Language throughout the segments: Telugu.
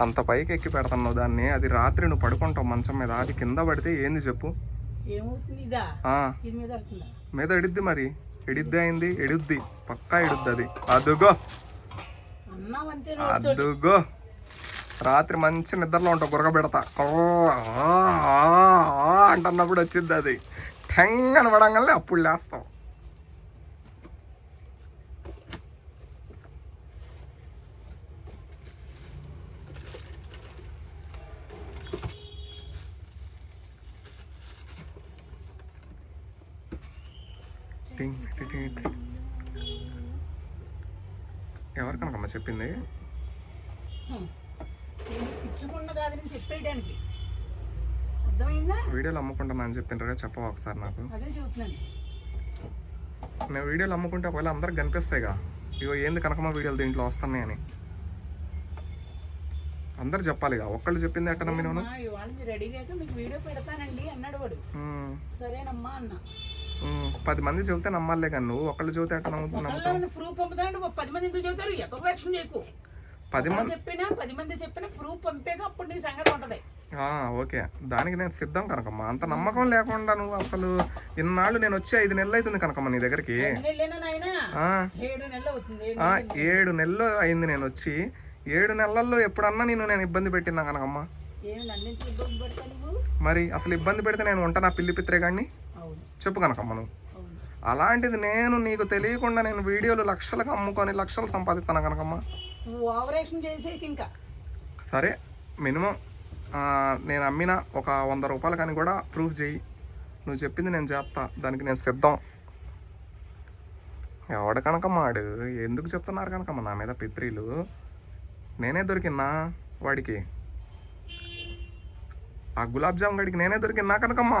అంత పైకి ఎక్కి పెడుతున్నావు దాన్ని. అది రాత్రి నువ్వు పడుకుంటావు మంచం మీద. అది కింద పడితే ఏంది చెప్పు. మీద ఎడిద్ది మరి. ఎడిద్ది అయింది ఎడుద్ది పక్కా ఎడుద్ది అది అదుగో అదుగో. రాత్రి మంచి నిద్రలో ఉంటావు గురగ పెడతా అంటున్నప్పుడు వచ్చింది అది. టెంగ్ అని పడంగానే అప్పుడు లేస్తావు. టింగ్ టింగ్. ఎవరికనకమ్మా చెప్పింది? చెప్పేయడానికి వీడియోలు అమ్ముకుంటున్నా అని చెప్పిండ్రుగా చెప్పవా ఒకసారి నాకు? నేను వీడియోలు అమ్ముకుంటే ఒకవేళ అందరికి కనిపిస్తాయిగా. ఇగో ఏంది కనకమ్మ వీడియోలు దీంట్లో వస్తున్నాయి అని. అందరు చెప్పాలిగా ఒక్కళ్ళు చెప్పింది ఎట్ట నమ్మి నేను అమ్మా, ఇవాళ మీరు రెడీ మీకు వీడియో పెడతానండి అన్నాడు వాడు. సరేనమ్మా అన్న. పది మంది చెబితే నమ్మాలే కానీ నువ్వు ఒక్కళ్ళు చెబితే ఎట్ట నమ్ము నమ్ముతావు? ఒకళ్ళని ప్రూఫ్ పది మంది ఎందుకు చెబుతారు? చేయకు. పది మంది ఒకళ్ళు చెప్పినా పది మంది చెప్పినా ప్రూఫ్ అప్పుడు నీ సంగతి ఉంటది. ఓకే. దానికి నేను సిద్ధం కనకమ్మ. అంత నమ్మకం లేకుండా నువ్వు అసలు ఇన్నాళ్ళు నేను వచ్చి ఐదు నెలలు అవుతుంది కనకమ్మ నీ దగ్గరికి. ఏడు నెలలు అయింది నేను వచ్చి. ఏడు నెలల్లో ఎప్పుడన్నా నేను నేను ఇబ్బంది పెట్టినా కనకమ్మ? మరి అసలు ఇబ్బంది పెడితే నేను ఉంటా పిల్లి పిత్రే అవును చెప్పు కనకమ్మ నువ్వు అలాంటిది నేను నీకు తెలియకుండా నేను వీడియోలు లక్షలకు అమ్ముకొని లక్షలు సంపాదిస్తాను కనకమ్మ చేసేకి ఇంకా. సరే మినిమం నేను అమ్మిన ఒక వంద రూపాయలు కానీ కూడా ప్రూఫ్ చేయి. నువ్వు చెప్పింది నేను చేస్తా. దానికి నేను సిద్ధం. ఎవడ కనకమ్మ వాడు? ఎందుకు చెప్తున్నారు కనకమ్మ నా మీద పిత్రీలు? నేనే దొరికినా వాడికి? ఆ గులాబ్ జామ్ గడికి నేనే దొరికినా కనకమ్మ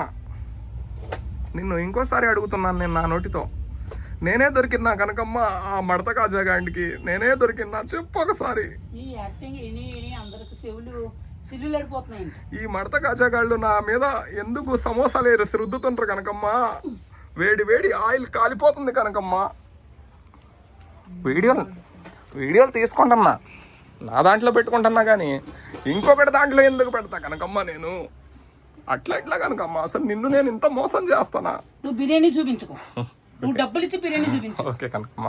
నిన్ను ఇంకోసారి అడుగుతున్నాను నేను నా నోటితో. నేనే దొరికినా కనకమ్మ ఆ మడత కాజాగాండికి నేనే దొరికినా చెప్పు ఒకసారి. ఈ మడత కాజాగాళ్ళు నా మీద ఎందుకు సమోసాలు ఏరేసి రుద్దుతుంటారు కనకమ్మా? వేడి వేడి ఆయిల్ కాలిపోతుంది కనకమ్మా. వీడియోలు వీడియోలు తీసుకుంటున్నా. నా దాంట్లో పెట్టుకుంటున్నా కానీ ఇంకొకటి దాంట్లో ఎందుకు పెడతా కనకమ్మ నేను? అట్లా ఇట్లా కనకమ్మ అసలు నిన్ను నేను ఇంత మోసం చేస్తానా? నువ్వు బిర్యానీ చూపించుకో. నువ్వు డబ్బులు ఇచ్చి బిర్యానీ చూపించు. ఓకే కనకమ్మ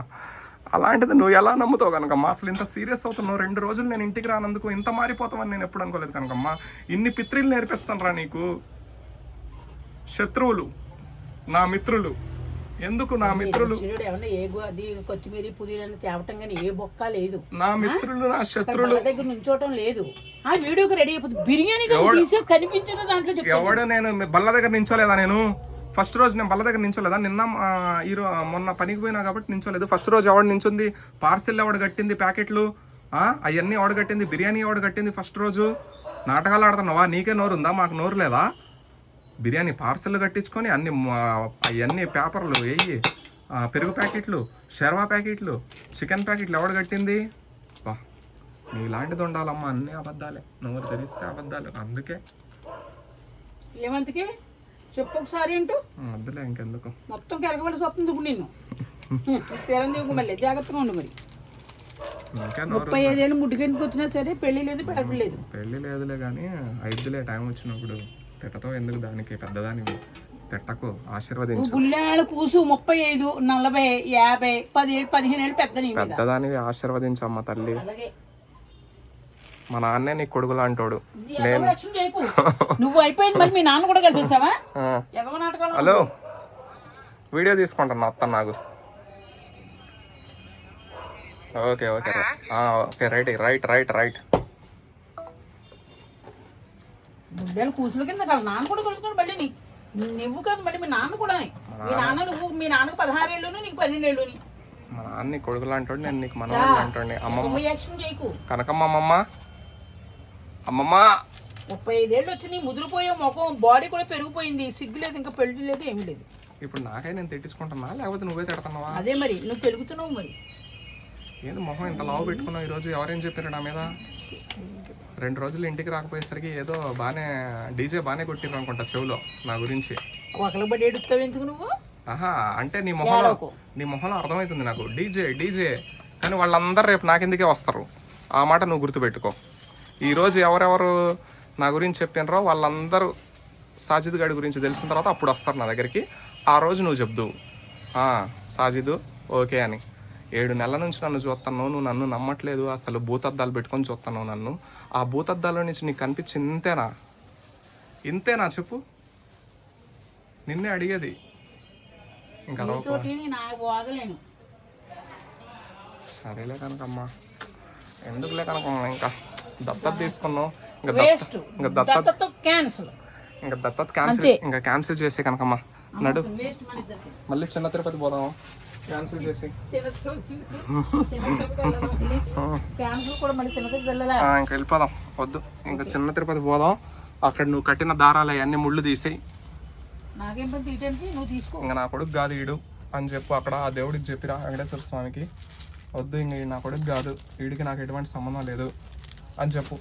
అలాంటిది నువ్వు ఎలా నమ్ముతావు కనకమ్మ అసలు ఇంత సీరియస్ అవుతున్నావు. రెండు రోజులు నేను ఇంటికి రానందుకు ఇంత మారిపోతావని నేను ఎప్పుడు అనుకోలేదు కనకమ్మ ఇన్ని పిత్రులు నేర్పిస్తాను రా నీకు. శత్రువులు నా మిత్రులు. ఎందుకు నా మిత్రులు కొత్తిమీర పుదీనా తేవటం కానీ ఏ బొక్క లేదు. నా మిత్రులు నా బల్ల దగ్గర నుంచోటం లేదు. ఆ వీడియోకి రెడీ అయిపోతుంది బిర్యానీ తీసే కనిపించదు దాంట్లో ఎవడు నేను బల్ల దగ్గర నించోలేదా నేను? ఫస్ట్ రోజు నేను బల్ల దగ్గర నించోలేదా? నిన్న ఈ మొన్న పనికి పోయినా కాబట్టి నించోలేదు. ఫస్ట్ రోజు ఎవడు నించుంది? పార్సిల్ ఎవడు కట్టింది ప్యాకెట్లు? అవన్నీ ఎవడు కట్టింది? బిర్యానీ ఎవడు కట్టింది ఫస్ట్ రోజు? నాటకాలు ఆడుతున్నావా? నీకే నోరు ఉందా మాకు నోరు లేదా? బిర్యానీ పార్సల్ కట్టించుకొని అన్ని అవన్నీ పేపర్లు వేయి పెరుగు ప్యాకెట్లు షెర్వా ప్యాకెట్లు చికెన్ ప్యాకెట్లు ఎవడు కట్టింది? వా నీలాంటిది ఉండాలమ్మా అన్ని అబద్ధాలే. నోరు తెరిస్తే అబద్ధాలు. అందుకే. ఏమంతకి? చెప్పు ఒకసారి అంటూ. వద్దులే ఇంకెందుకు. మొత్తం కెలగబడి వస్తుంది ఇప్పుడు నిన్ను. చిరంజీవికి మళ్ళీ జాగ్రత్తగా ఉండు మరి. ముప్పై ఐదేళ్ళు ముడ్డుగంటికి వచ్చినా సరే పెళ్ళి లేదు పెడక లేదు. పెళ్ళి లేదులే కానీ ఐదులే టైం వచ్చినప్పుడు. తిట్టతో ఎందుకు దానికి? పెద్దదానికి తిట్టకు ఆశీర్వదించు. గుళ్ళేళ్ళ కూసు ముప్పై ఐదు నలభై యాభై పదిహేడు పదిహేను ఏళ్ళు పెద్ద పెద్దదానివి ఆశీర్వదించు అమ్మ తల్లి మా నాన్నే నీ కొడుకు లాంటోడు. చేయకు. నువ్వు అయిపోయింది మరి మీ నాన్న కూడా నాటకాలు హలో. వీడియో తీసుకుంటాను అత్త నాకు. Okay okay okay right right right right. గుడ్డేళ్ళ కూసుల కింద కాదు. నాన్న కూడా కలుగుతాడు మళ్ళీ నీ నువ్వు కాదు మళ్ళీ మీ నాన్న కూడా. మీ నాన్న నువ్వు మీ నాన్నకు పదహారేళ్ళును నీకు పన్నెండేళ్ళుని. మా నాన్న నీ కొడుకు లాంటోడు నేను నీకు మనవాడు అంటోండి. అమ్మమ్మ యాక్షన్ చేయకు. కనకమ్మ అమ్మమ్మ. అమ్మమ్మ. ముప్పై ఐదేళ్ళు వచ్చి నీ ముదిరిపోయే ముఖం బాడీ కూడా పెరిగిపోయింది. సిగ్గు లేదు ఇంకా పెళ్ళి లేదు ఏమీ లేదు. ఇప్పుడు నాకై నేను తిట్టించుకుంటున్నా లేకపోతే నువ్వే తిడుతున్నావా? అదే మరి నువ్వు తెలుగుతున్నావు మరి. ఏంది మొహం ఇంత లావు పెట్టుకున్నావు? ఈరోజు ఎవరేం చెప్పారు నా మీద? రెండు రోజులు ఇంటికి రాకపోయేసరికి ఏదో బాగానే డీజే బాగానే కొట్టిండ్రు అనుకుంటా చెవులో నా గురించి. ఎందుకు నువ్వు? ఆహా అంటే నీ మొహంలో. నీ మొహంలో అర్థమవుతుంది నాకు. DJ DJ. కానీ వాళ్ళందరూ రేపు నాకెందుకే వస్తారు? ఆ మాట నువ్వు గుర్తుపెట్టుకో. ఈరోజు ఎవరెవరు నా గురించి చెప్పినరో వాళ్ళందరూ సాజిద్ గారి గురించి తెలిసిన తర్వాత అప్పుడు వస్తారు నా దగ్గరికి. ఆ రోజు నువ్వు చెప్దు. సాజిద్ ఓకే అని. ఏడు నెలల నుంచి నన్ను చూస్తున్నావు నువ్వు నన్ను నమ్మట్లేదు అసలు భూతద్దాలు పెట్టుకొని చూస్తున్నావు నన్ను. ఆ భూతద్దాల నుంచి నీకు కనిపించింది ఇంతేనా? ఇంతేనా చెప్పు. నిన్నే అడిగేది. ఇంకా సరేలే కనకమ్మా. ఎందుకులే కనకమ్మ ఇంకా? దత్తత తీసుకున్నావు. ఇంకా దత్త ఇంకా దత్తత క్యాన్సిల్ ఇంకా దత్తత క్యాన్సిల్ ఇంకా క్యాన్సిల్ చేసే కనకమ్మ. నడు. మళ్ళీ చిన్న తిరుపతి పోదాం క్యాన్సిల్ చేసి. ఇంకా వెళ్ళిపోదాం. వద్దు. ఇంకా చిన్న తిరుపతి పోదాం. అక్కడ నువ్వు కట్టిన దారాలు అవన్నీ ముళ్ళు తీసేయి. ఇంకా నా కొడుకు కాదు ఈడు అని చెప్పు. అక్కడ ఆ దేవుడికి చెప్పిరా వెంకటేశ్వర స్వామికి. వద్దు ఇంక నా కొడుకు కాదు వీడికి నాకు ఎటువంటి సంబంధం లేదు అని చెప్పు.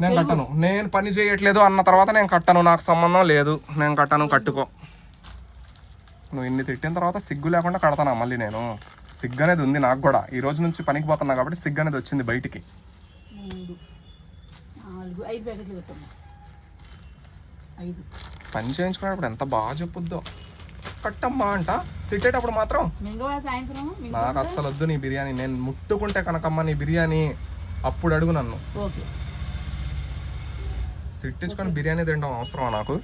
నేను కట్టను. నేను పని చేయట్లేదు అన్న తర్వాత నేను కట్టను. నాకు సంబంధం లేదు. నేను కట్టను కట్టుకో. నువ్వు ఇన్ని తిట్టిన తర్వాత సిగ్గు లేకుండా కడతానా మళ్ళీ నేను? సిగ్గు అనేది ఉంది నాకు కూడా. ఈ రోజు నుంచి పనికి పోతున్నా కాబట్టి సిగ్గు అనేది వచ్చింది బయటికి. పని చేయించుకునేటప్పుడు ఎంత బాగా చెప్పుద్దో. కట్టమ్మా అంట. తిట్టేటప్పుడు మాత్రం నాకు అస్సలు వద్దు నీ బిర్యానీ. నేను ముట్టుకుంటే కనకమ్మ నీ బిర్యానీ. అప్పుడు అడుగు నన్ను. ఓకే. తిట్టించుకొని బిర్యానీ తినడం అవసరమా నాకు?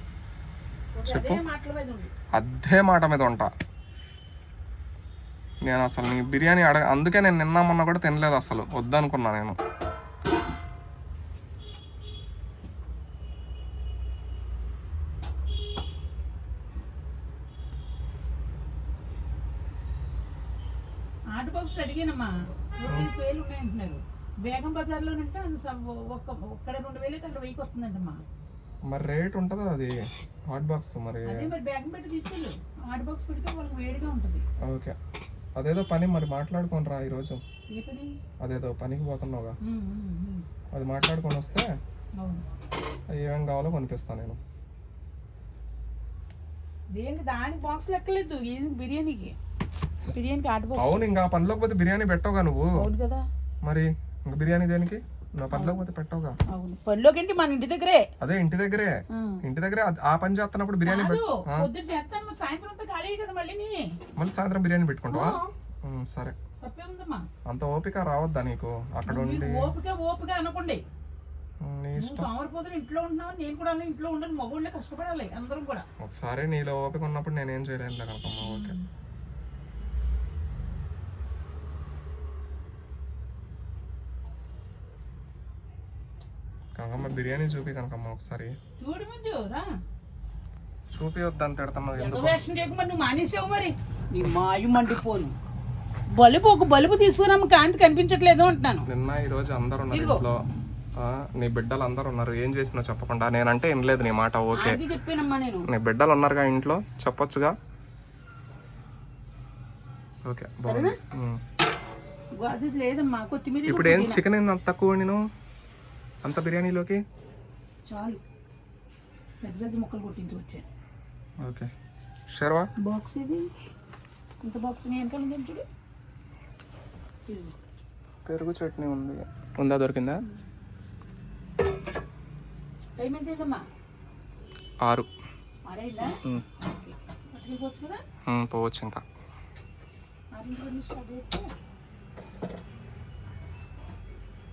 చెప్పు. అదే మాట మీద ఉంటా నేను అసలు నీ బిర్యానీ అడగ అందుకే నేను నిన్న మొన్న కూడా తినలేదు అసలు. వద్దనుకున్నా నేను. బాక్స్ అడిగానమ్మా. రూపీస్ వేలు ఉన్నాయంటున్నారు. బేగం బజార్లో ఉంటే ఒక్క ఒక్కడ రెండు వేలు అయితే అక్కడ వెయ్యికి వస్తుందంటమ్మా. మరి రేట్ ఉంటుందా అది? హాట్ బాక్స్ మరి? అదే మరి బేగం పెట్టి తీసుకెళ్ళు. ఆట బాక్స్ పెడితే వాళ్ళకి వేడిగా ఉంటుంది. ఓకే. అదేదో పని మరి మాట్లాడుకొని రా ఈరోజు. ఏ అదేదో పనికి పోతున్నావుగా. అది మాట్లాడుకొని వస్తే ఏమేం కావాలో కొనిపిస్తాను నేను. దేనికి దానికి బాక్స్ లెక్కలేదు. ఇది బిర్యానీకి? బిర్యానీకి అవును ఇంకా పనిలోకి పోతే బిర్యానీ పెట్టవుగా నువ్వు. అవును కదా. మరి ఇంకా బిర్యానీ దేనికి? నా పనిలోకి పోతే పెట్టవుగా. అవును. పనిలోకి ఏంటి? మన ఇంటి దగ్గరే. అదే ఇంటి దగ్గరే. ఇంటి దగ్గరే. అది- ఆ పని చేస్తున్నప్పుడు బిర్యానీ కాదు పెట్టు. ఆ, పొద్దున్న చేస్తాను మరి సాయంత్రం అంతా ఖాళీ కదా మళ్ళీ మళ్ళీ సాయంత్రం బిర్యానీ పెట్టుకుంటావా? ఉమ్, సరే. తప్పే ఉందమ్మా. అంత ఓపిక రావద్దా నీకు? అక్కడ ఉండి. మీరు ఓపిక ఓపిక అనకండి. ఉమ్, నీ నువ్వు ఇష్టం. సోమరిపోతులు ఇంట్లో ఉంటున్నావు నేను కూడా ఇంట్లో ఉండను మగోళ్ళే కష్టపడాలి అందరం కూడా. సరే నీలో ఓపిక ఉన్నప్పుడు నేనేం చేయలేను కనకమ్మ ఓకే. కనకమ్మ బిర్యానీ చూపి కనకమ్మ ఒకసారి. చూడు మంజు రా. చూపి వద్దని తిడతాను ఎంత ఎందుకు? వేషం చేయకు మరి నువ్వు మానేసావు మరి. నీ మాయు మండిపోను. బలుపు ఒక బలుపు తీసుకున్నాము కాంతి కనిపించట్లేదు అంటున్నాను. నిన్న ఈ రోజు అందరు ఉన్నారు ఇదిగో. ఇంట్లో. ఆ, నీ బిడ్డలు అందరు ఉన్నారు. ఏం చేసినా చెప్పకుండా. నేనంటే వినలేదు నీ మాట ఓకే. అది చెప్పానమ్మా నేను. నీ బిడ్డలు ఉన్నారుగా ఇంట్లో? చెప్పొచ్చుగా? ఓకే బాగుంది. ఉమ్. అది లేదమ్మా కొత్తిమీర ఇప్పుడు ఏం చికెన్ ఏంది అంత తక్కువ నేను అంత బిర్యానీలోకి? చాలు. పెద్ద పెద్ద ముక్కలు కొట్టించి వచ్చాను ఓకే. షర్వా? బాక్స్ ఇది. ఇంత బాక్స్ నేను. పెరుగు చట్నీ ఉంది. ఉందా దొరికిందా? టైం ఎంత అయిందమ్మా? ఆరు. పోవచ్చు ఇంకా.